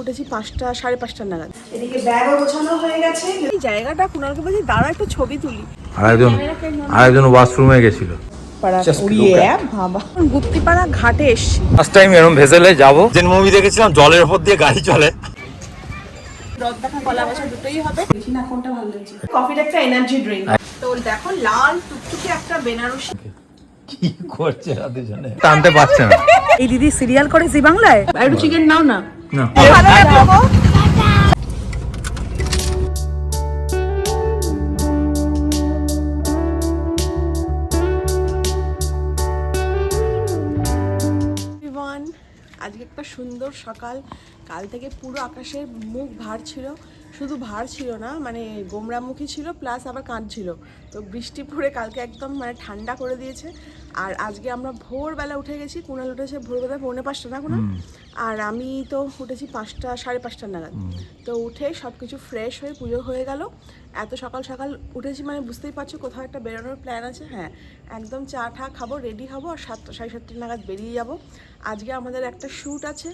উঠেছি পাঁচটা সাড়ে পাঁচটা নাগাদ। এদিকে ব্যাগও গোছানো হয়ে গেছে। এই জায়গাটা কুনালকে বলছি দাঁড়া একটু ছবি তুলি। আরেকজন আরেকজন ওয়াশরুমে গেছিল। গুপ্তিপাড়া ঘাটে এসছি। ফার্স্ট টাইম এরকম ভেসেলে যাব। যে মুভি দেখেছিলাম জলের উপর দিয়ে গাড়ি চলে। কলা দুটোই হবে। বেশি না কোনটা ভালো লাগছে। কফিটা একটা এনার্জি ড্রিঙ্ক তো দেখো লাল টুকটুকে একটা বেনারসি কি করছে টানতে পারছে না। এই দিদি সিরিয়াল করে জি বাংলায়? একটু চিকেন নাও না। না। ভালো লাগল গো। আজকে একটা সুন্দর সকাল। কাল থেকে পুরো আকাশের মুখ ভার ছিল। শুধু ভার ছিল না মানে গোমরামুখী ছিল প্লাস আবার কাঁদছিল তো বৃষ্টি পড়ে কালকে একদম মানে ঠান্ডা করে দিয়েছে। আর আজকে আমরা ভোরবেলা উঠে গেছি কুণাল উঠেছে ভোরবেলা পৌনে পাঁচটা না কুণাল আর আমি তো উঠেছি পাঁচটা সাড়ে পাঁচটা নাগাদ। তো উঠে সব কিছু ফ্রেশ হয়ে পুজো হয়ে গেল। এত সকাল সকাল উঠেছি মানে বুঝতেই পারছ কোথাও একটা বেরোনোর প্ল্যান আছে হ্যাঁ। একদম চা ঠা খাব রেডি হব আর সাতটা সাড়ে সাতটা নাগাদ বেরিয়ে যাব। আজকে আমাদের একটা শ্যুট আছে।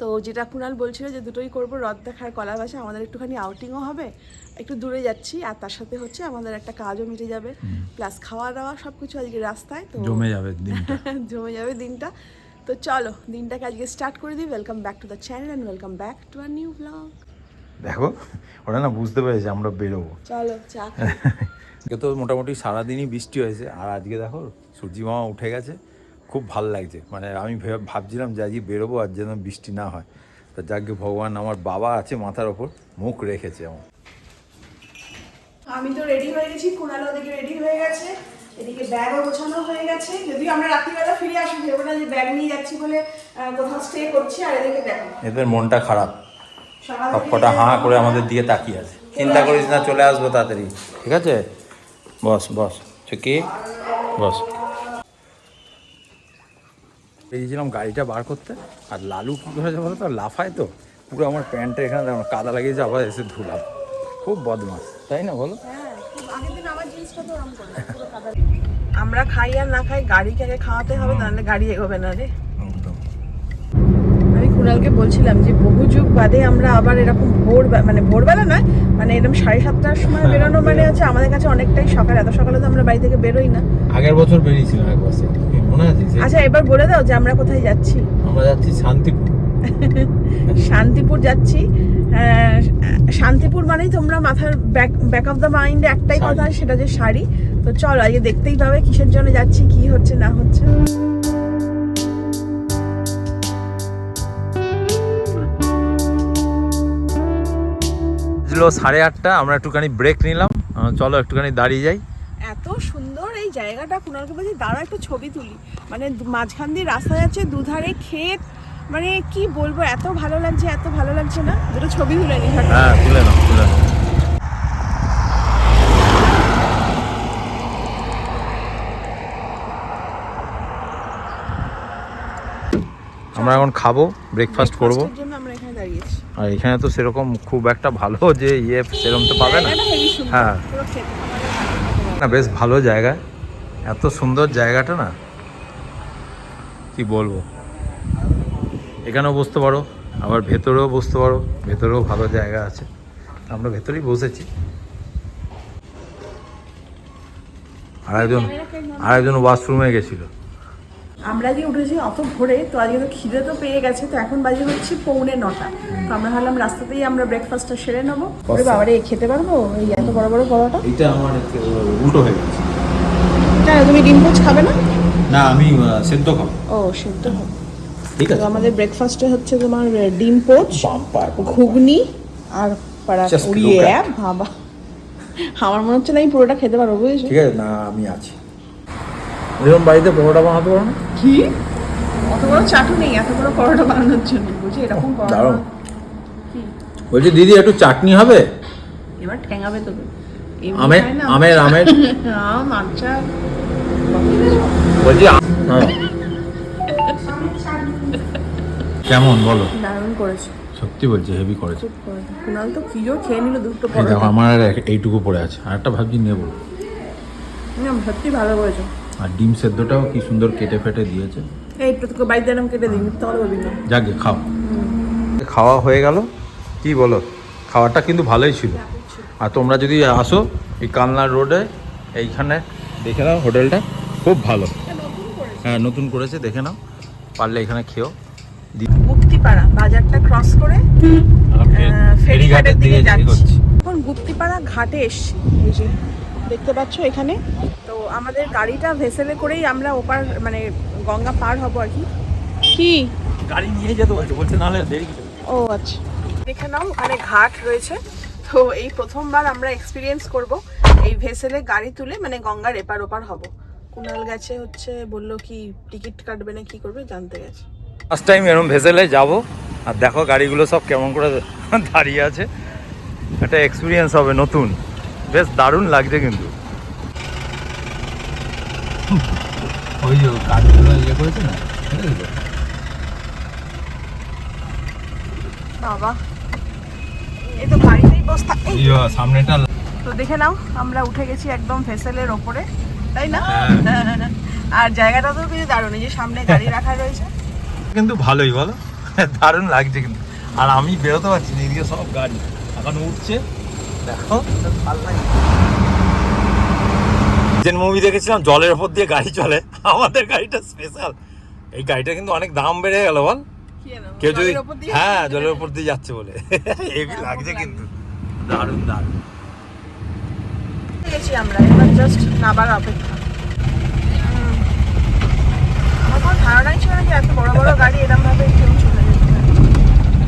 তো যেটা কুণাল বলছিল যে দুটোই করব রথ দেখার কলা ভাষা আমাদের একটুখানি আউটিংও হবে একটু দূরে যাচ্ছি আর তার সাথে হচ্ছে আমাদের একটা কাজও মিটে যাবে প্লাস খাওয়া দাওয়া সব কিছু আজকে রাস্তায় তো জমে যাবে দিনটা। জমে যাবে দিনটা। তো চলো দিনটাকে আজকে স্টার্ট করে দিই welcome back to the channel and welcome back to our new vlog দেখো ওরা না বুঝতে পেরেছে আমরা বেরোবো। চলো চা তো মোটামুটি সারাদিনই বৃষ্টি হয়েছে আর আজকে দেখো সূর্যি মামা উঠে গেছে খুব ভালো লাগছে। মানে আমি ভাবছিলাম যে আজকে বেরোবো আর যেন বৃষ্টি না হয়। তা যাকে ভগবান আমার বাবা আছে মাথার ওপর মুখ রেখেছে আমার। আমি তো রেডি হয়ে গেছি কুণাল ওদিকে রেডি হয়ে গেছে এদিকে ব্যাগও গোছানো হয়ে গেছে। যদিও আমরা রাত্রিবেলা ফিরে আসি ভেবো না যে ব্যাগ নিয়ে যাচ্ছি বলে কোথাও স্টে করছি আর এদিকে দেখো। এদের মনটা খারাপ। সকাল সব থেকে কটা হাঁ করে আমাদের দিকে তাকিয়ে আছে। চিন্তা করিস না চলে আসব তাড়াতাড়ি। ঠিক আছে? বস বস। চুকি বস। বেরিয়েছিলাম গাড়িটা বার করতে। আর লালু কী করেছে বলো তো লাফায় তো। পুরো আমার প্যান্টটা এখানে দেখো, কাদা লাগিয়েছে আবার এসে ধুলাম। খুব বদমাস তাই না বলো? হ্যাঁ, আগের দিন আমার করে। আমরা খাই আর না খাই গাড়িকে আগে খাওয়াতে হবে নাহলে গাড়ি এগোবে না রে। আমি কুণালকে বলছিলাম যে বহু যুগ বাদে আমরা আবার এরকম ভোর মানে ভোরবেলা নয় মানে এরকম সাড়ে সাতটার সময় হ্যাঁ, বেরোনো মানে হচ্ছে আমাদের কাছে অনেকটাই সকাল এত সকালে তো আমরা বাড়ি থেকে বেরোই না। আগের বছর বেরিয়েছিলাম মনে আছে আচ্ছা এবার বলে দাও যে আমরা কোথায় যাচ্ছি। আমরা যাচ্ছি শান্তিপুর। শান্তিপুর যাচ্ছি। শান্তিপুর মানেই তোমরা মাথার ব্যাক ব্যাক অফ দ্য মাইন্ডে একটাই কথা সেটা যে শাড়ি। তো চলো আজকে দেখতেই পাবে কিসের জন্য যাচ্ছি কি হচ্ছে না হচ্ছে। ছিল সাড়ে আটটা আমরা একটুখানি ব্রেক নিলাম। চলো একটুখানি দাঁড়িয়ে যাই। এই জায়গাটা কুণালকে বলছি দাঁড়া একটু ছবি তুলি। মানে মাঝখান দিয়ে রাস্তা যাচ্ছে দুধারে ক্ষেত মানে কি বলব এত ভালো লাগছে এত ভালো লাগছে না? দুটো ছবি তুলে নি হ্যাঁ তুলে নাও তুলে নাও। আমরা এখন খাব ব্রেকফাস্ট করব। আর এখানে তো সেরকম খুব একটা ভালো যে ইয়ে সেরকম তো পাবে না। হ্যাঁ। না বেশ ভালো জায়গা। এত সুন্দর জায়গাটা না? কি বলব? এখানেও বসতে পারো আবার ভেতরেও বসতে পারো ভেতরেও ভালো জায়গা আছে। আমরা ভেতরেই বসেছি। আরেকজন আরেকজন ওয়াশরুমে গেছিল। আমরা যে উঠেছি অত ভোরে তো আজকে তো খিদে তো পেয়ে গেছে তো এখন বাজে হচ্ছে পৌনে নটা। তো আমরা ভাবলাম রাস্তাতেই আমরা ব্রেকফাস্টটা সেরে নেব। বাবারে খেতে পারব? এই এত বড় বড় পরোটা? এইটা আমার উল্টো হয়ে গেছে। কেন তুমি ডিম পোচ খাবে না? না আমি সেদ্ধ খাব। ও সেদ্ধ ঠিক তো আমাদের ব্রেকফাস্টে হচ্ছে তোমার ডিম পোচ ঘুগনি আর পাড়া উড়িয়ে বাবা। আমার মনে হচ্ছে না আমি পুরোটা খেতে পারব বুঝেছ? ঠিক আছে না আমি আছি। এরকম বাড়িতে পরোটা বানাতে পারো না? কি? অত বড় চাটু নেই এত বড় পরোটা বানানোর জন্য বুঝি? এরকম পরোটা? বলছি দিদি একটু চাটনি হবে? এবার ঠেঙাবে তোকে। আমের? আমের আমের। আম আচার। বলছি হ্যাঁ। কেমন বলো? দারুণ করেছে। সত্যি বলছি হেভি করেছে। কুনাল তো কি জোর খেয়ে নিল দুটো এই দেখো আমার আর এইটুকু পড়ে আছে। আর একটা ভাবছি নেব। না, সত্যি ভালো করেছ। আর ডিম সেদ্ধটাও কি সুন্দর কেটে ফেটে দিয়েছে। এই একটু তোকে বাড়িতে এরকম কেটে দিই মিথ্যা বলবি না। যাকে খাও। খাওয়া হয়ে গেল? কি বলো? খাওয়াটা কিন্তু ভালোই ছিল। আর তোমরা যদি আসো এই কালনার রোডে এইখানে দেখে নাও হোটেলটা। খুব ভালো। হ্যাঁ নতুন করেছে দেখে নাও। পারলে এখানে খেও গুপ্তিপাড়া বাজারটা ক্রস করে ফেরিঘাটের দিকে যাচ্ছি। এখন গুপ্তিপাড়া ঘাটে এসছি। এই যে দেখতে পাচ্ছ এখানে? তো আমাদের গাড়িটা ভেসেলে করেই আমরা ওপার মানে গঙ্গা পার হব আর কি। কি? গাড়ি নিয়ে যেতে বলছে বলছে নাহলে দেরি ও আচ্ছা। দেখে নাও ওখানে ঘাট রয়েছে। তো এই প্রথমবার আমরা এক্সপিরিয়েন্স করব এই ভেসেলে গাড়ি তুলে মানে গঙ্গার এপার ওপার হব। কুনাল গেছে হচ্ছে বলল কি টিকিট কাটবে না কি করবে জানতে গেছে। ফার্স্ট টাইম এরকম ভেসেলে যাব। আর দেখো গাড়িগুলো সব কেমন করে দাঁড়িয়ে আছে। একটা এক্সপিরিয়েন্স হবে নতুন। বেশ দারুণ লাগছে কিন্তু। ওই যে কাঠগুলো ইয়ে করেছে না বাবা এই তো গাড়িতেই বসতা সামনেটা তো দেখে নাও আমরা উঠে গেছি একদম ভেসেলের ওপরে। তাই না? হ্যাঁ। আর জায়গাটা তো কিন্তু দারুণ এই যে সামনে গাড়ি রাখা রয়েছে। কিন্তু ভালোই বলো? দারুণ লাগছে কিন্তু। আর আমি বেরোতে পারছি না এদিকে সব গাড়ি। এখন উঠছে দেখো ভালো লাগে যে মুভি দেখেছিলাম জলের ওপর দিয়ে গাড়ি চলে। আমাদের গাড়িটা স্পেশাল এই গাড়িটা কিন্তু অনেক দাম বেড়ে গেল বল। কেউ যদি ওপর হ্যাঁ জলের উপর দিয়ে যাচ্ছে বলে। হেভি লাগছে। কিন্তু। দারুণ দারুণ। গেছি আমরা এবার জাস্ট নাবার অপেক্ষা। আমার কোনো ধারণাই ছিল না যে এত বড় বড় গাড়ি এরকম ভাবে কেউ চলে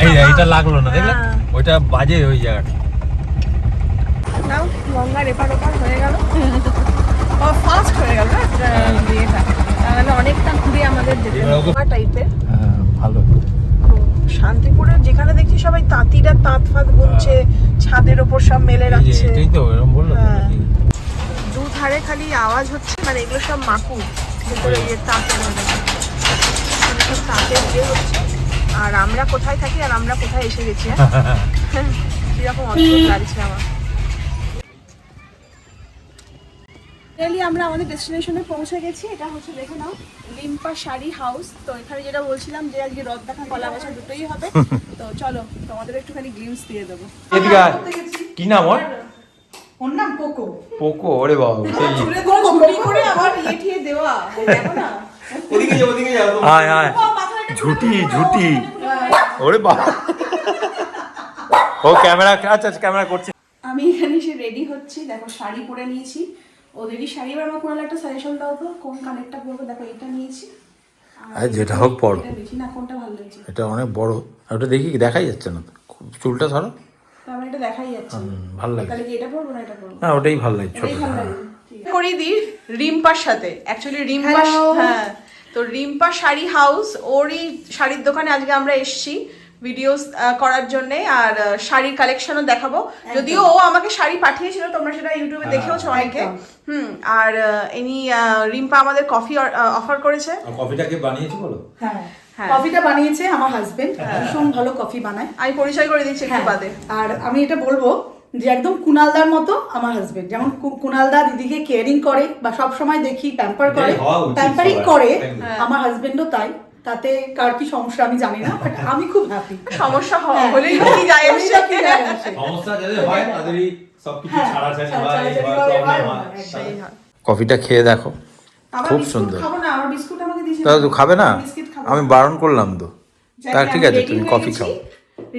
এই এইটা লাগল না দেখলে? হ্যাঁ। ওইটা বাজে ওই জায়গাটা। নাও গঙ্গার এপার ওপার হয়ে গেল। ফাস্ট হয়ে গেল বিয়েটা তাহলে অনেকটা ঘুরে আমাদের যেতে টাইপের হ্যাঁ ভালো। শান্তিপুরের যেখানে দেখছি সবাই তাঁতিরা তাঁত ফাঁত বুনছে ছাদের ওপর সব মেলে রাখছে। এটাই তো এরকম বলল ধারে খালি আওয়াজ হচ্ছে মানে এগুলো সব মাকুর ভেতরে ইয়ে তাঁতের মধ্যে এখানে সব তাঁতের ইয়ে হচ্ছে। আর আমরা কোথায় থাকি আর আমরা কোথায় এসে গেছি হ্যাঁ? কীরকম অদ্ভুত লাগছে আমার। রিয়েলি আমরা আমাদের ডেস্টিনেশনে পৌঁছে গেছি। এটা হচ্ছে দেখে নাও লিম্পা শাড়ি হাউস। তো এখানে যেটা বলছিলাম যে আজকে রথ দেখা কলা বসা দুটোই হবে। তো চলো তোমাদের একটুখানি গ্লিমস দিয়ে দেবো। কি নাম ওর? ওর নাম কোকো পোকো ওরে বাবা সেই করে ইয়ে ঠিয়ে দেওয়া দেখো না। আয় আয় ঝুটি ঝুটি। ওরে বাবা। ও ক্যামেরা আচ্ছা আচ্ছা ক্যামেরা করছে। আমি এখানে এসে রেডি হচ্ছি। দেখো শাড়ি পরে নিয়েছি। ওদেরই শাড়ি। এবার আমার কোনো একটা সাজেশন দাও তো কোন কানেরটা পরবো? দেখো এটা নিয়েছি। আর যেটা হোক পরো। এটা বেশি না কোনটা ভালো লাগছে। এটা অনেক বড়। ওটা দেখি দেখাই যাচ্ছে না। তো খুব- চুলটা ধরো তো আমার এটা দেখাই যাচ্ছে। না। ভালো লাগে তাহলে কি এটা পরবো না এটা পরবো না ওটাই ভালো লাগে ছোট। করি দি রিম্পার সাথে। অ্যাকচুয়ালি রিম্পা হ্যাঁ। তো রিম্পা শাড়ি হাউস ওরই শাড়ির দোকানে আজকে আমরা এসেছি ভিডিওস করার জন্য আর শাড়ির কালেকশনও দেখাবো। যদিও ও আমাকে শাড়ি পাঠিয়েছিল তোমরা সেটা ইউটিউবে দেখেওছো অনেকে হুম আর ইনি রিম্পা আমাদের কফি অফার করেছে। কফিটাকে বানিয়েছি বলো? হ্যাঁ। কফিটা বানিয়েছে আমার হাজবেন্ড ভীষণ ভালো কফি বানায়। আমি পরিচয় করে দিচ্ছি একটু হ্যাঁ, বাদে। আর আমি এটা বলব যে একদম কুনালদার মতো আমার হাজবেন্ড যেমন কুনালদা দিদিকে কেয়ারিং করে বা সব সময় দেখি প্যাম্পার করে প্যাম্পারিং করে আমার হাজবেন্ডও তাই। তাতে কার কি সমস্যা আমি জানি না বাট আমি খুব হ্যাপি সমস্যা হ্যাঁ। হলেই তো কি যায় সমস্যা যাদের হয় তাদেরই সবকিছু হ্যাঁ, ছাড়া- হয় হয়, হয়, হয়। হয়, হয়। কফিটা খেয়ে দেখো। খুব সুন্দর। খাব না আমার বিস্কুট আমাকে দিয়েছে। খাবে না? বিস্কিট আমি বারণ করলাম তো। তা ঠিক আছে তুমি কফি। খাও।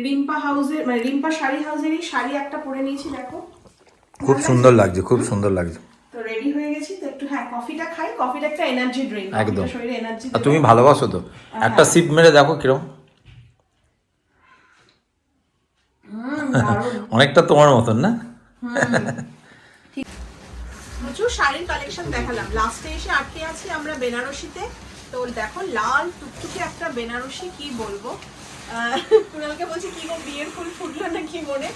রিম্পা হাউসের মানে রিম্পা শাড়ি হাউসেরই শাড়ি একটা পরে নিয়েছি দেখো। খুব সুন্দর লাগছে খুব সুন্দর লাগছে। তো রেডি হয়ে গেছি তো একটু হ্যাঁ কফিটা খাই। কফিটা একটা এনার্জি ড্রিঙ্ক একদম। শরীরে এনার্জি আর তুমি ভালোবাসো তো। একটা সিপ মেরে দেখো কিরম। অনেকটা তোমার মতন না? প্রচুর শাড়ির কালেকশন দেখালাম। লাস্টে এসে আটকে আছি আমরা বেনারসিতে। তো দেখো লাল টুকটুকে একটা বেনারসি কি বলব কুণালকে বলছি কি গো বিয়ের ফুল ফুটলো না কি মনে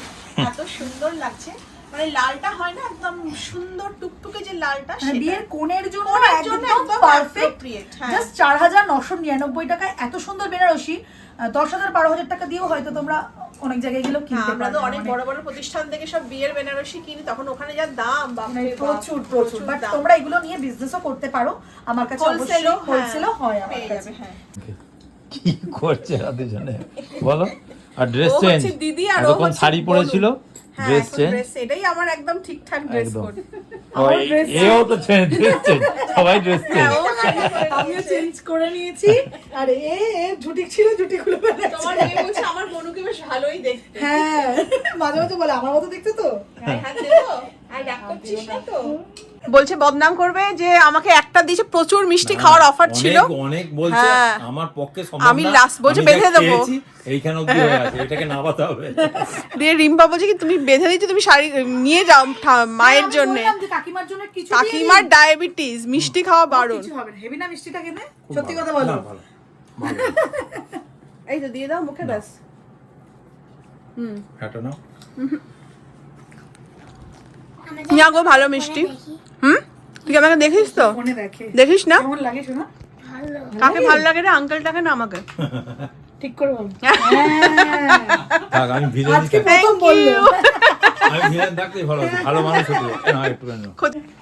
এত সুন্দর লাগছে মানে লালটা হয় না একদম সুন্দর টুকটুকে যে লালটা সেটা। বিয়ের কোণের জন্য একদম পারফেক্ট হ্যাঁ। জাস্ট চার হাজার নশো নিরানব্বই টাকায় এত সুন্দর বেনারসি আহ, দশ হাজার বারো হাজার টাকা দিয়েও হয়তো তোমরা অনেক জায়গায় গেলেও হ্যাঁ, কিনতে আমরা তো অনেক বড় বড় প্রতিষ্ঠান থেকে সব বিয়ের বেনারসি কিনি তখন ওখানে যা দাম বাপরে মানে প্রচুর প্রচুর। বাট তোমরা এগুলো নিয়ে বিজনেসও করতে পারো। আমার কাছে অবশ্যই হোলসেলও হোলসেলও হয় আমার কাছে। হ্যাঁ। কি করছে রাধে জানে? বলো। আর ড্রেস চেঞ্জ দিদি আর শাড়ি পরেছিল? হ্যাঁ, ড্রেস এখন চেঞ্জ এটাই আমার একদম ঠিকঠাক ড্রেস। কোড এও তো চেঞ্জ ড্রেস চেঞ্জ সবাই ড্রেস চেঞ্জ আমিও চেঞ্জ করে নিয়েছি। আর এ এ ঝুটি ছিল ঝুটি খুলে ফেলেছে। তোমার মেয়ে বলছে আমার বনুকে বেশ ভালোই দেখতে। হ্যাঁ মাঝে মাঝে বলে আমার মতো দেখতে তো? হাত দেবো? বলছে বদনাম করবে যে আমাকে একটা দিয়েছে প্রচুর মিষ্টি খাওয়ার অফার ছিল। অনেক বলছে হ্যাঁ। আমার পক্ষে আমি লাস্ট বলছে বেঁধে দেবো। এইখানে অব্দি হয়ে আছে এটাকে নামাতে হবে। দিয়ে রিম্পা বলছে কি তুমি বেঁধে দিচ্ছ তুমি শাড়ি নিয়ে যাও ঠা- মায়ের আমি জন্য। কাকিমার জন্য কিছু কাকিমার ডায়াবেটিস মিষ্টি খাওয়া বারণ। কিছু হবে হেভি না মিষ্টিটা খেতে? সত্যি কথা বলো। এই তো দিয়ে দাও মুখে ব্যাস। এটা নাও। না গো ভালো মিষ্টি। হুম? তুই আমাকে দেখিস তো? দেখিস না? কেমন লাগে শোনা? কাকে ভালো লাগে রে? আঙ্কেলটাকে না আমাকে? ঠিক করে বল। আমি ভিলেন আজকে প্রথম বলল। আমি ভিলেন থাকতেই ভালো ভালো মানুষ হতো না একটু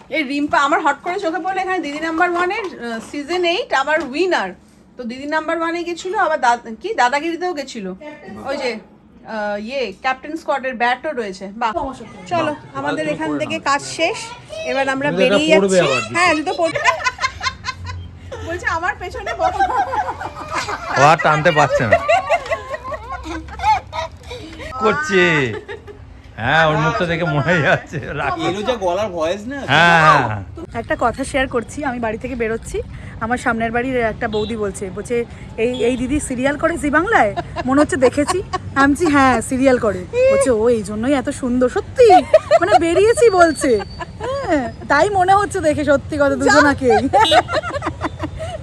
এই রিম্পা আমার হট করে চোখে পড়ল এখানে দিদি নাম্বার ওয়ানের সিজন এইট আবার উইনার তো দিদি নাম্বার ওয়ানে গেছিল আবার দাদ- কি? দাদাগিরিতেও গেছিল। ওই যে ইয়ে ক্যাপ্টেন স্কটের ব্যাটও রয়েছে। বাহ। চলো আমাদের এখান থেকে কাজ শেষ। এবার আমরা বেরিয়ে যাচ্ছি। হ্যাঁ জুতো পড়বে। বলছে আমার পেছনে বসো। ও আর টানতে পারছে না। করছে? হ্যাঁ ওর মুখটা দেখে মনে যাচ্ছে রাগ যা গলার ভয়েস না হ্যাঁ একটা কথা শেয়ার করছি আমি বাড়ি থেকে বেরোচ্ছি আমার সামনের বাড়ির একটা বৌদি বলছে বলছে এই এই দিদি সিরিয়াল করে জি বাংলায়? মনে হচ্ছে দেখেছি। আমি হ্যাঁ সিরিয়াল করে। বলছে ও এই জন্যই এত সুন্দর সত্যি? মানে বেরিয়েছি বলছে। হ্যাঁ তাই মনে হচ্ছে দেখে সত্যি কথা দুজনাকে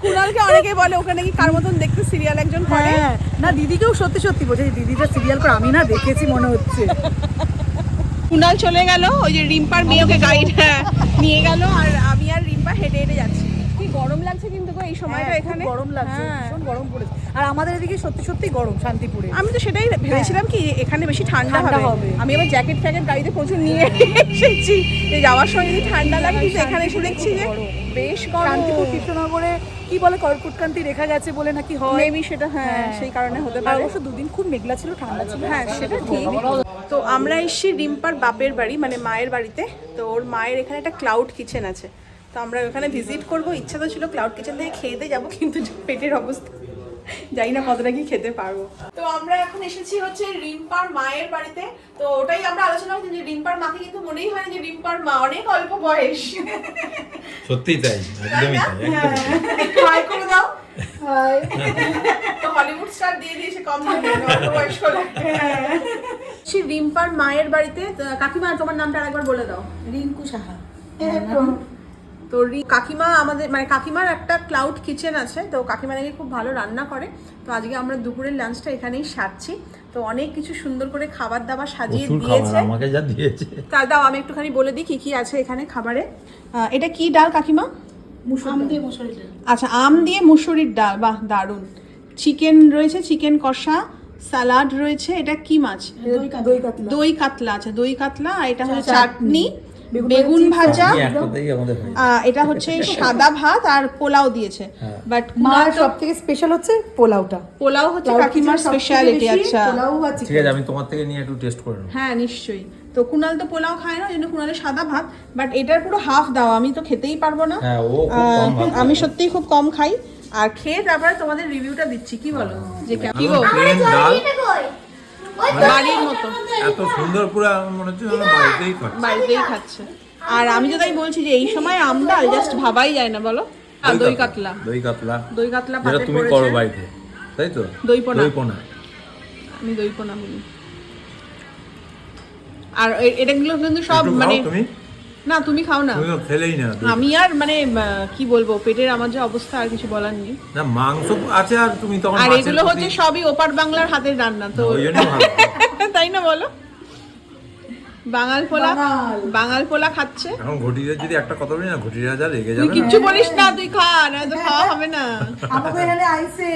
কুণালকে অনেকে বলে ওখানে কি কার মতন দেখতে সিরিয়াল একজন করে? হ্যাঁ না দিদিকেও সত্যি সত্যি বলছে দিদিটা সিরিয়াল করে আমি না দেখেছি মনে হচ্ছে। কুণাল চলে গেল ওই যে রিম্পার মেয়ে ওকে গাড়ি নিয়ে গেল আর আমি আর রিম্পা হেঁটে হেঁটে যাচ্ছি। কি গরম লাগছে কিন্তু এই সময়টা হ্যাঁ, এখানে। গরম লাগছে হ্যাঁ। ভীষণ গরম পড়েছে। আর আমাদের এদিকে সত্যি সত্যি গরম শান্তিপুরে। আমি তো সেটাই ভেবেছিলাম কি এখানে বেশি ঠান্ডা হবে। আমি আবার জ্যাকেট ফ্যাকেট গাড়িতে প্রচুর নিয়ে এসেছি। যাওয়ার সময় যদি ঠান্ডা লাগে কিন্তু এখানে এসে দেখছি যে বেশ শান্তিপুর গরম কৃষ্ণনগরে কি বলে কর্কটক্রান্তি রেখা গেছে বলে নাকি হয়? মেবি সেটা হ্যাঁ সেই কারণে হতে পারে। অবশ্য দুদিন খুব মেঘলা ছিল ঠান্ডা ছিল। হ্যাঁ সেটা ঠিক। তো আমরা এসেছি রিম্পার বাপের বাড়ি মানে মায়ের বাড়িতে। তো ওর মায়ের এখানে একটা ক্লাউড কিচেন আছে। তো আমরা ওখানে ভিজিট করব। ইচ্ছা তো ছিল ক্লাউড কিচেন থেকে খেয়ে দিয়ে যাব কিন্তু পেটের অবস্থা জানি না কতটা কি খেতে পারব। তো আমরা এখন এসেছি হচ্ছে রিম্পার মায়ের বাড়িতে। তো ওটাই আমরা আলোচনা করছি যে রিম্পার মাকে কিন্তু মনেই হয় যে রিম্পার মা অনেক অল্প বয়স। সত্যিই তাই একদমই তাই একদমই হাই করে দাও। তো হলিউড স্টার দিয়ে দিয়েছে কম অল্প বয়স্ক লাগে। সে রিম্পার মায়ের বাড়িতে কাকিমা তোমার নামটা আরেকবার বলে দাও। রিঙ্কু সাহা। তো রি- কাকিমা আমাদের মানে কাকিমার একটা ক্লাউড কিচেন আছে তো কাকিমা নাকি খুব ভালো রান্না করে। তো আজকে আমরা দুপুরের লাঞ্চটা এখানেই সারছি। তো অনেক কিছু সুন্দর করে খাবার দাবার সাজিয়ে দিয়েছে। আমাকে যা দিয়েছে। তা দাও আমি একটুখানি বলে দিই কি কি আছে এখানে খাবারে। এটা কি ডাল কাকিমা? আম দিয়ে মশারি আচ্ছা আম দিয়ে মুসুরির ডাল বাহ দারুণ। চিকেন রয়েছে চিকেন কষা স্যালাড রয়েছে এটা কি মাছ? দই কাতলা। দই কাতলা আছে দই কাতলা আর এটা হচ্ছে চাটনি, চাটনি। বেগুন ভাজা হয়। আহ, এটা হচ্ছে সাদা ভাত আর পোলাও দিয়েছে। হ্যাঁ। বাট মার সব থেকে স্পেশাল হচ্ছে পোলাওটা। পোলাও হচ্ছে কাকিমার স্পেশালিটি আচ্ছা। ঠিক আছে আমি তোমার থেকে নিয়ে একটু টেস্ট করে নেব। হ্যাঁ নিশ্চয়ই। তো কুনাল তো পোলাও খায় না জন্য কুনালের সাদা ভাত বাট এটার পুরো হাফ দাও আমি তো খেতেই পারব না। হ্যাঁ। আমি সত্যিই খুব কম খাই। আর খেয়ে তারপরে তোমাদের রিভিউটা দিচ্ছি কি বলো? যে কেমন কি গো বাড়ির মতো। এত সুন্দর পুরো মনে হচ্ছে বাড়িতেই খাচ্ছে। বাড়িতেই খাচ্ছে। আর আমি তো তাই বলছি যে এই সময় আমডাল জাস্ট ভাবাই যায় না বলো? আর দই কাতলা। দই কাতলা। দই কাতলা যেটা পাতে তুমি করো বাড়িতে তাই তো? দই পোনা। দই পোনা আমি দই পোনা বলি। আর এটাগুলো কিন্তু সব মানে তুমি। না তুমি খাও না। তুমি ফেলেই খেলেই না আমি আর মানে কি বলব পেটের আমার যে অবস্থা আর কিছু বলার নেই। না মাংস আছে আর তুমি তখন আর এগুলো হচ্ছে সবই ওপার বাংলার হাতের রান্না তো তাই না বলো? বাঙাল পোলা বাঙাল। পোলা খাচ্ছে। এখন ঘটিরা যদি একটা কথা বলি না ঘটিরা যা রেগে যাবে কিচ্ছু বলিস না তুই খা না তো খাওয়া হবে না। আমাকে এখানে আইসে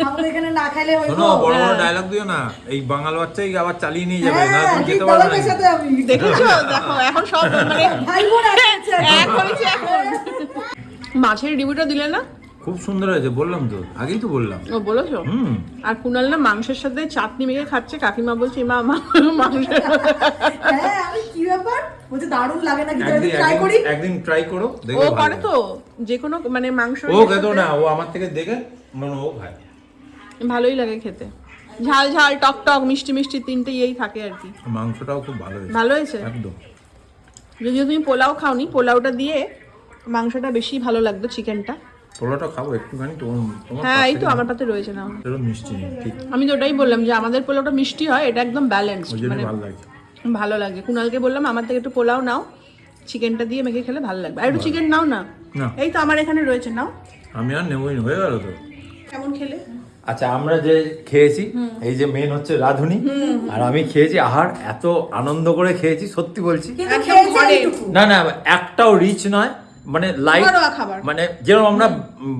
আমাকে এখানে না খাইলে হইতো শোনো বড় বড় ডায়লগ দিও না। এই বাঙাল বাচ্চাই আবার চালিয়ে নিয়ে যাবে না হ্যাঁ, তুমি যেতে পারবে না। দেখেছ? দেখো এখন সব মানে ভাই বোন এক হয়েছে এখন। এক হয়েছে এখন মাছের রিভিউটা দিলে না? খুব সুন্দর হয়েছে বললাম তো আগেই তো বললাম। ও বলেছ? হুম। আর কুনাল না মাংসের সাথে চাটনি মেখে খাচ্ছে কাকিমা বলছে মা মা মাংস হ্যাঁ আমি কি ব্যাপার? বলছে দারুণ লাগে না কিন্তু একদিন ট্রাই করি? একদিন- একদিন ট্রাই করো দেখো ও করে তো যে কোনো মানে মাংস ও খেতো না ও আমার থেকে দেখে মানে ও খায়। ভালোই লাগে খেতে। ঝাল ঝাল টক টক মিষ্টি মিষ্টি তিনটে ইয়েই থাকে আর কি। মাংসটাও খুব ভালো হয়েছে। ভালো হয়েছে? একদম। যদিও তুমি পোলাও খাওনি পোলাওটা দিয়ে মাংসটা বেশি ভালো লাগতো চিকেনটা পোলাটা খাব একটুখানি তোমার তোমার হ্যাঁ এই তো আমার পাতে রয়েছে না। সেটা মিষ্টি নেই ঠিক। আমি তো ওটাই বললাম যে আমাদের পোলাওটা মিষ্টি হয় এটা একদম ব্যালেন্স মানে ভালো লাগছে ভালো লাগে। কুনালকে বললাম আমার থেকে একটু পোলাও নাও চিকেনটা দিয়ে মেখে খেলে ভালো লাগবে। আর একটু চিকেন নাও না? না। এই তো আমার এখানে রয়েছে নাও। আমি আর নেবই হয়ে গেল তো। কেমন খেলে? আচ্ছা আমরা যে খেয়েছি এই যে মেন হচ্ছে রাধুনি আর আমি খেয়েছি আহার এত আনন্দ করে খেয়েছি সত্যি বলছি। না না একটাও রিচ নয় মানে লাইট খাবার। মানে যেরকম আমরা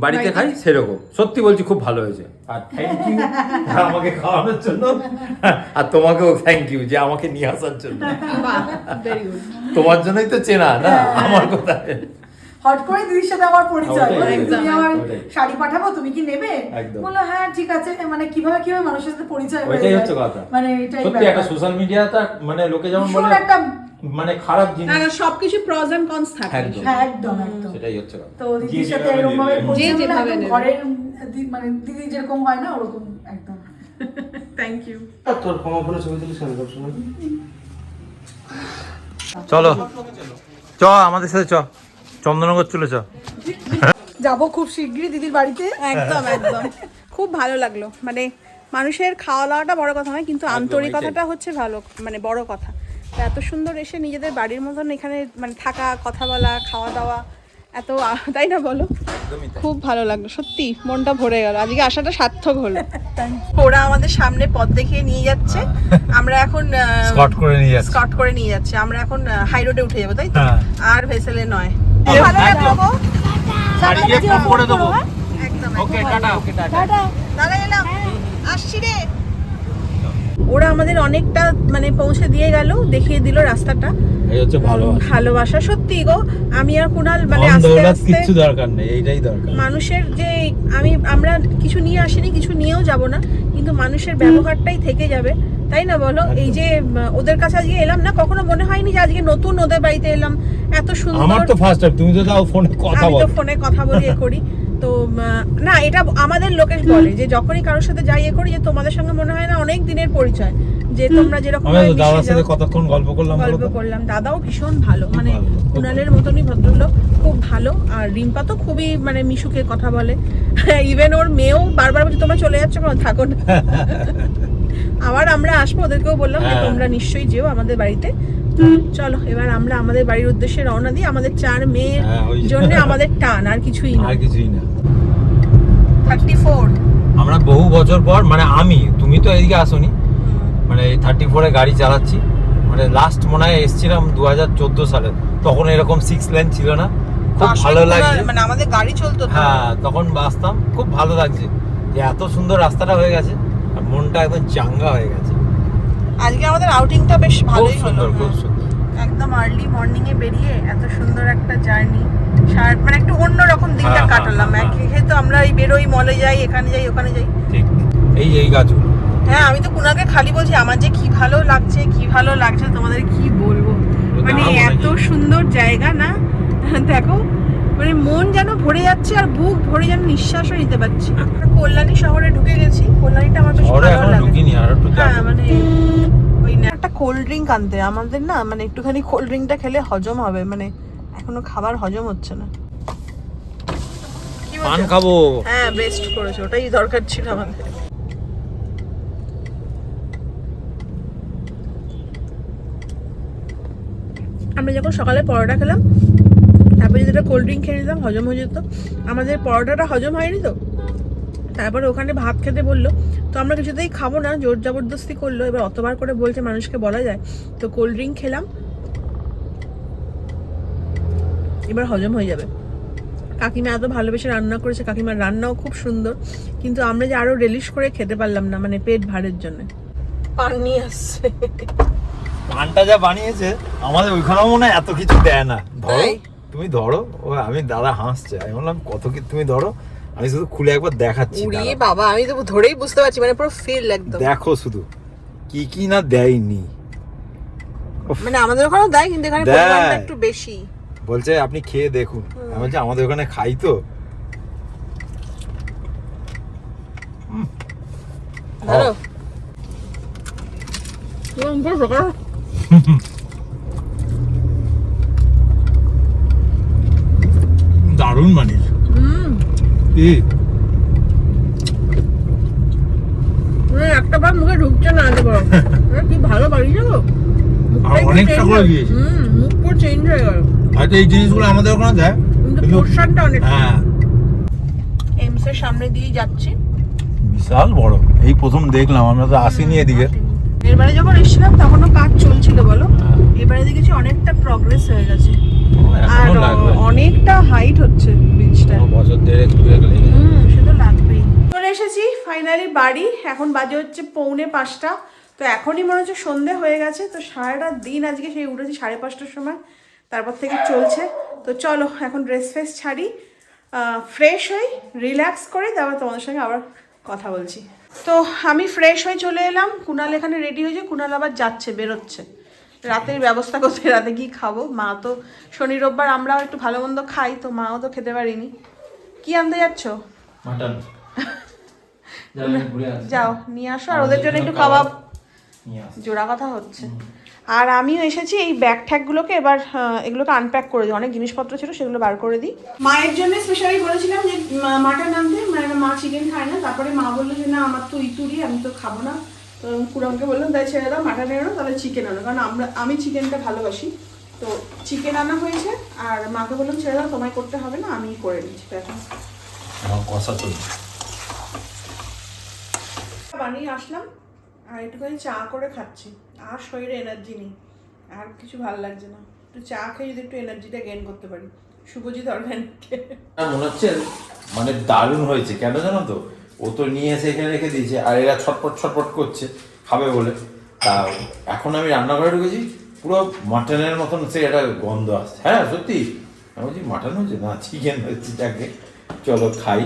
বাড়িতে খাই সেরকম। সত্যি বলছি খুব ভালো হয়েছে। আর থ্যাংক ইউ আমাকে খাওয়ানোর জন্য। আর তোমাকেও থ্যাংক ইউ যে আমাকে নিয়ে আসার জন্য। তোমার জন্যই তো চেনা না? আমার কথা। হট করে দিদির সাথে আমার পরিচয়। তুমি আমার শাড়ি পাঠাবো তুমি কি নেবে। বলল হ্যাঁ ঠিক আছে। মানে কীভাবে কীভাবে মানুষের সাথে পরিচয় হয়ে যায়। কথা। মানে এটাই সত্যি একটা সোশ্যাল মিডিয়াটা মানে লোকে যেমন বলে একটা মানে খারাপ জিনিস। না সবকিছু প্রজ এন্ড কনস থাকে। একদম। হ্যাঁ একদম একদম। সেটাই হচ্ছে কথা তো দিদির সাথে এরকম ভাবে যে যেভাবে ঘরের মানে দিদি যেরকম হয় না ওরকম একদম। থ্যাংক ইউ তোর ছবি তুলিস কেন সবসময় চলো। চ আমাদের সাথে চ। চন্দননগর চলে চ। যাব খুব শিগগিরই দিদির বাড়িতে। একদম একদম। খুব ভালো লাগল। মানে মানুষের খাওয়া দাওয়াটা বড় কথা নয় কিন্তু আন্তরিকতাটা হচ্ছে ভালো মানে বড় কথা। এত সুন্দর এসে নিজেদের বাড়ির মতন এখানে মানে থাকা কথা বলা খাওয়া দাওয়া এত তাই না বলো? খুব ভালো লাগল সত্যি মনটা ভরে গেল। আজকে আসাটা সার্থক হলো। ওরা আমাদের সামনে পথ দেখিয়ে নিয়ে যাচ্ছে। আমরা এখন স্কট করে নিয়ে যাচ্ছে। স্কট করে নিয়ে যাচ্ছে। আমরা এখন হাই রোডে উঠে যাব তাই তো? হ্যাঁ। আর ভেসেলে নয়। ভালো লাগল দেবো। একদম ওকে টাটা ওকে টাটা। দাদা এলাম। আসছি রে। ওরা আমাদের অনেকটা মানে পৌঁছে দিয়ে গেল দেখিয়ে দিল রাস্তাটা। ভালোবাসা। সত্যি গো আমি আর কুনাল মানে আস্তে আস্তে কিচ্ছু দরকার নেই এইটাই দরকার। মানুষের যে আমি আমরা কিছু নিয়ে আসিনি কিছু নিয়েও যাব না কিন্তু মানুষের ব্যবহারটাই থেকে যাবে। তাই না বলো? এই যে ওদের কাছে আজকে এলাম না কখনো মনে হয়নি যে আজকে নতুন ওদের বাড়িতে এলাম? এত সুন্দর আমার তো ফার্স্ট টাইম তুমি তো তাও ফোনে কথা আমি তো ফোনে কথা বলি করি। তো না এটা আমাদের লোকের বলে যে যখনই কারোর সাথে যাই এ করি যে তোমাদের সঙ্গে মনে হয় না অনেক দিনের পরিচয় যে তোমরা যেরকম আমি দাদার সাথে কতক্ষণ গল্প করলাম গল্প করলাম। দাদাও ভীষণ ভালো মানে কুণালের মতনই ভদ্রলোক খুব ভালো। আর রিম্পা তো খুবই মানে মিশুকে কথা বলে। ইভেন ওর মেয়েও বারবার বলছে তোমরা চলে যাচ্ছ থাকো না। আবার আমরা আসব ওদেরকেও বললাম যে হ্যাঁ। তোমরা নিশ্চয়ই যেও আমাদের বাড়িতে। চলো এবার আমরা আমাদের বাড়ির উদ্দেশ্যে রওনা দিই। আমাদের চার মেয়ের হ্যাঁ। জন্য আমাদের টান আর কিছুই না। আর কিছুই না। থার্টি ফোর আমরা বহু বছর পর মানে আমি তুমি তো এদিকে আসোনি। মানে এই থার্টি ফোরে গাড়ি চালাচ্ছি। মানে লাস্ট মনে হয় এসছিলাম দু হাজার চোদ্দ সালে। তখন এরকম সিক্স লেন ছিল না। খুব ভালো লাগছে। মানে আমাদের গাড়ি চলতো তো। হ্যাঁ তখন বাসতাম। খুব ভালো লাগছে। যে এত সুন্দর রাস্তাটা হয়ে গেছে। মনটা একদম চাঙ্গা হয়ে গেছে। আজকে আমাদের আউটিংটা বেশ ভালোই হলো। খুব হ্যাঁ। সুন্দর। একদম আর্লি মর্নিং এ বেরিয়ে এত সুন্দর একটা জার্নি মানে একটু অন্যরকম দিনটা হ্যাঁ, হ্যাঁ, কাটালাম। হ্যাঁ, একে তো আমরা এই বেরোই মলে যাই এখানে যাই ওখানে যাই। ঠিক। এই এই গাছগুলো। হ্যাঁ আমি তো কুনাকে খালি বলছি আমার যে কি ভালো লাগছে কি ভালো লাগছে তোমাদের কি বলব? মানে এত সুন্দর জায়গা না? দেখো মানে মন যেন ভরে যাচ্ছে আর বুক ভরে যেন নিঃশ্বাসও নিতে পারছি। কল্যাণী শহরে ঢুকে গেছি। কল্যাণীটা আমার বেশ ভালো লাগে। হ্যাঁ মানে ওই না একটা কোল্ড ড্রিঙ্ক আনতে। আমাদের না মানে একটুখানি কোল্ড ড্রিঙ্কটা খেলে হজম হবে। মানে এখনও খাবার হজম হচ্ছে না। পান খাব। হ্যাঁ বেস্ট করেছ। ওটাই দরকার ছিল আমাদের। আমরা যখন সকালে পরোটা খেলাম তারপরে যদি একটা কোল্ড ড্রিঙ্ক খেয়ে নিতাম হজম হয়ে যেত। আমাদের পরোটাটা হজম হয়নি তো। তারপরে ওখানে ভাত খেতে বলল তো আমরা কিছুতেই খাব না। জোর জবরদস্তি করল। এবার অতবার করে বলছে মানুষকে বলা যায়। তো কোল্ড ড্রিঙ্ক খেলাম। এবার হজম হয়ে যাবে। কাকিমা এত ভালোবেসে রান্না করেছে। কাকিমার রান্নাও খুব সুন্দর। কিন্তু আমরা যে আরও রিলিশ করে খেতে পারলাম না মানে পেট ভারের জন্য। পান নিয়ে আসছে। পানটা যা বানিয়েছে আমাদের ওইখানেও মনে হয় এত কিছু দেয় না। ধরো? তুমি ধরো ও আমি দাদা হাসছে আমি বললাম কত কি তুমি ধরো? আমি শুধু খুলে একবার দেখাচ্ছি উড়িয়ে বাবা আমি তো ধরেই বুঝতে পারছি মানে পুরো ফিল একদম। দেখো শুধু কি কি না দেয়নি। মানে আমাদের ওখানেও দেয় কিন্তু এখানে। পরিমাণটা একটু বেশি। বলছে আপনি খেয়ে দেখুন। আমি বলছি আমাদের ওখানে খাই তো। ধরো। দারুণ মানে কি একটা বার মুখে ঢুকছে না কি ভালো বাড়িয়েছো গো। আর অনেকটা করে দিয়েছে। মুখ পুরো চেঞ্জ হয়ে গেল। হয়তো এই জিনিসগুলো আমাদের ওখানে দেয় কিন্তু কিন্তু- পোর্শনটা অনেক হ্যাঁ। এমস এর সামনে দিয়ে যাচ্ছি। বিশাল বড়। এই প্রথম দেখলাম আমরা তো আসিনি এদিকে। এবারে যখন এসেছিলাম তখনও কাজ চলছিল বলো। এবারে দেখেছি অনেকটা প্রগ্রেস হয়ে গেছে। আর অনেকটা হাইট হচ্ছে ব্রিজটা বছর দেড়েক দুয়েক লেগে হুম সে তো লাগবেই। চলে এসেছি ফাইনালি বাড়ি এখন বাজে হচ্ছে পৌনে পাঁচটা। তো এখনই মনে হচ্ছে সন্ধে হয়ে গেছে তো সারাটা দিন আজকে সেই উঠেছি সাড়ে পাঁচটার সময়। তারপর থেকে চলছে। তো চলো এখন ড্রেস ফ্রেস ছাড়ি। ফ্রেশ হই রিল্যাক্স করে তারপর তোমাদের সঙ্গে আবার কথা বলছি। তো আমি ফ্রেশ হয়ে চলে এলাম। কুনাল এখানে রেডি হয়েছে কুনাল আবার যাচ্ছে বেরোচ্ছে। রাতের ব্যবস্থা করতে রাতে কি খাব? মা তো শনি রোববার আমরাও একটু ভালো মন্দ খাই তো মাও তো খেতে পারিনি। কি আনতে যাচ্ছো? যাও নিয়ে আসো আর ওদের জন্য একটু কাবাব। জোড়া কথা হচ্ছে। আর আমিও এসেছি এই ব্যাগ ট্যাগগুলোকে এবার এগুলোকে আনপ্যাক করে দিই। অনেক জিনিসপত্র ছিল সেগুলো বার করে দিই। মায়ের জন্য স্পেশালি বলেছিলাম যে মাটন আনতে মানে মা চিকেন খায় না তারপরে মা বলল যে না আমার তো ইতুরি আমি তো খাব না। তো কুড়ামকে বললাম তাই ছেড়ে দাও মাটন এনো তাহলে চিকেন আনো। কারণ আমরা আমি চিকেনটা ভালোবাসি। তো চিকেন আনা হয়েছে আর মাকে বললাম ছেড়ে দাও তোমায় করতে হবে না আমি করে নিচ্ছি তো এখন কষা চলছে বানিয়ে আসলাম আর একটুখানি চা করে খাচ্ছি। আর শরীরে এনার্জি নেই আর কিছু ভালো লাগছে না। একটু চা খেয়ে যদি একটু এনার্জিটা গেইন করতে পারি। শুভজিৎ আমার মনে হচ্ছে মানে দারুণ হয়েছে। কেন জানো তো? ও তো নিয়ে এসে এখানে রেখে দিয়েছে, আর এরা ছটপট ছটপট করছে, খাবে বলে। তা এখন আমি রান্নাঘরে ঢুকেছি, পুরো মাটনের মতন সে একটা গন্ধ আসছে। হ্যাঁ সত্যি। আমি বলছি, মাটন হয়েছে না চিকেন হচ্ছে, যাকে চলো খাই।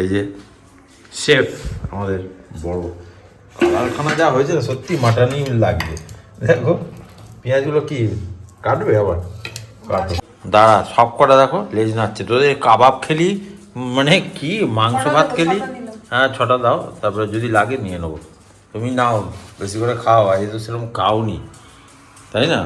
এই যে শেফ আমাদের বড়। কারখানা যা হয়েছে সত্যি মাটনই লাগবে। দেখো, পেঁয়াজগুলো কি কাটবে আবার? কাটবে। দাঁড়া সব কটা দেখো, লেজ নাচছে তোদের কাবাব খেলি মানে কি মাংস ভাত খেলি? হ্যাঁ ছটা দাও তারপরে যদি লাগে নিয়ে নেব। তুমি নাও বেশি করে খাও আজ তো সেরকম খাওনি তাই না?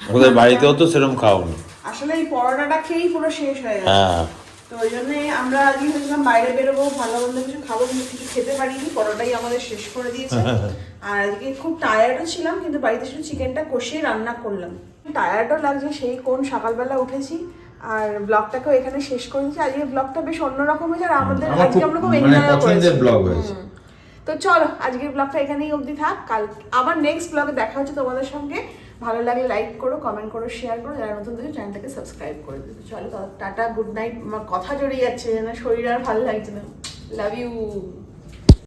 ওদের বাড়িতেও তো সেরকম খাওনি। আসলে এই পরোটাটা খেয়েই পুরো শেষ হয়ে গেছে। হ্যাঁ। তো ওই জন্যে আমরা আজকে ভেবেছিলাম বাইরে বেরোবো ভালো মন্দ কিছু খাব কিন্তু কিছু খেতে পারিনি পরোটাই আমাদের শেষ করে দিয়েছে। আর আজকে খুব টায়ার্ডও ছিলাম কিন্তু বাড়িতে শুধু চিকেনটা কষিয়ে রান্না করলাম। টায়ার্ডও লাগছে সেই কোন সকালবেলা উঠেছি আর ব্লগটাকেও এখানে শেষ করে। দিয়েছি আজকে ব্লগটা বেশ অন্যরকম হয়েছে আর আমাদের আজকে আমরা খুব মানে এনজয় করেছি। ব্লগ হয়েছে। তো চলো আজকের ব্লগটা এখানেই অবধি থাক। কাল আবার নেক্সট ব্লগে দেখা হচ্ছে তোমাদের সঙ্গে। ভালো লাগলে লাইক করো কমেন্ট করো শেয়ার করো। যারা নতুন দেখো চ্যানেলটাকে সাবস্ক্রাইব করে দিও। চলো টাটা গুড নাইট আমার কথা জড়িয়ে যাচ্ছে যেন শরীর আর ভালো লাগছে না। Love you